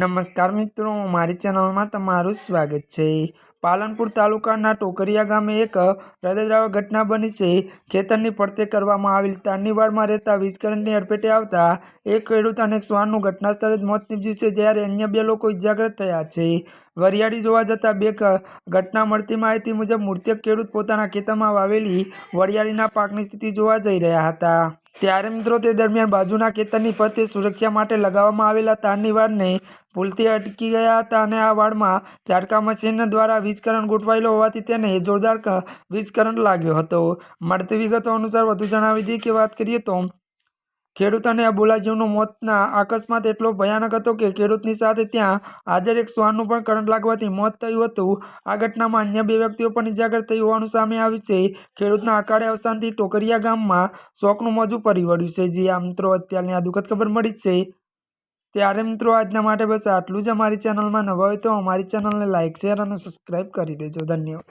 નમસ્કાર મિત્રો, મારી ચેનલમાં તમારું સ્વાગત છે. પાલનપુર તાલુકાના ટોકરિયા ગામે એક હૃદયદ્રાવ ઘટના બની છે. ખેતરની પડતે કરવામાં આવેલ તારનીવાડમાં રહેતા વીજ કરંટની અડફેટે આવતા એક ખેડૂત અને એક શ્વાનનું ઘટના સ્થળે જ મોત નીપજ્યું છે, જ્યારે અન્ય બે લોકો ઇજાગ્રસ્ત થયા છે. વરિયાળી જોવા જતાં બે ઘટના મળતી માહિતી મુજબ મૃતક ખેડૂત પોતાના ખેતરમાં વાવેલી વરિયાળીના પાકની સ્થિતિ જોવા જઈ રહ્યા હતા. ત્યારે મિત્રો તે દરમિયાન બાજુના ખેતરની ફરતે સુરક્ષા માટે લગાવવામાં આવેલા તારની વાડને ભૂલથી અટકી ગયા હતા અને આ વાડમાં ઝાટકા મશીન દ્વારા વીજ કરંટ ગોઠવાયેલો હોવાથી તેને જોરદાર વીજ કરંટ લાગ્યો હતો. મળતી વિગતો અનુસાર વધુ જણાવી દઈએ કે વાત કરીએ તો ખેડૂત અને અબોલાજીવનો મોતના અકસ્માત એટલો ભયાનક હતો કે ખેડૂતની સાથે ત્યાં હાજર એક શ્વાનનું પણ કરંટ લાગવાથી મોત થયું હતું. આ ઘટનામાં અન્ય બે વ્યક્તિઓ પણ ઇજાગ્રસ્ત થઈ હોવાનું સામે આવ્યું છે. ખેડૂતના અકાળે અવસાનથી ટોકરિયા ગામમાં શોકનું મોજું ફરી વળ્યું છે. જે આ મિત્રો, અત્યારની આ દુઃખદ ખબર મળી છે. ત્યારે મિત્રો, આજના માટે બસ આટલું જ. અમારી ચેનલમાં નવા હોય તો અમારી ચેનલને લાઇક શેર અને સબસ્ક્રાઈબ કરી દેજો. ધન્યવાદ.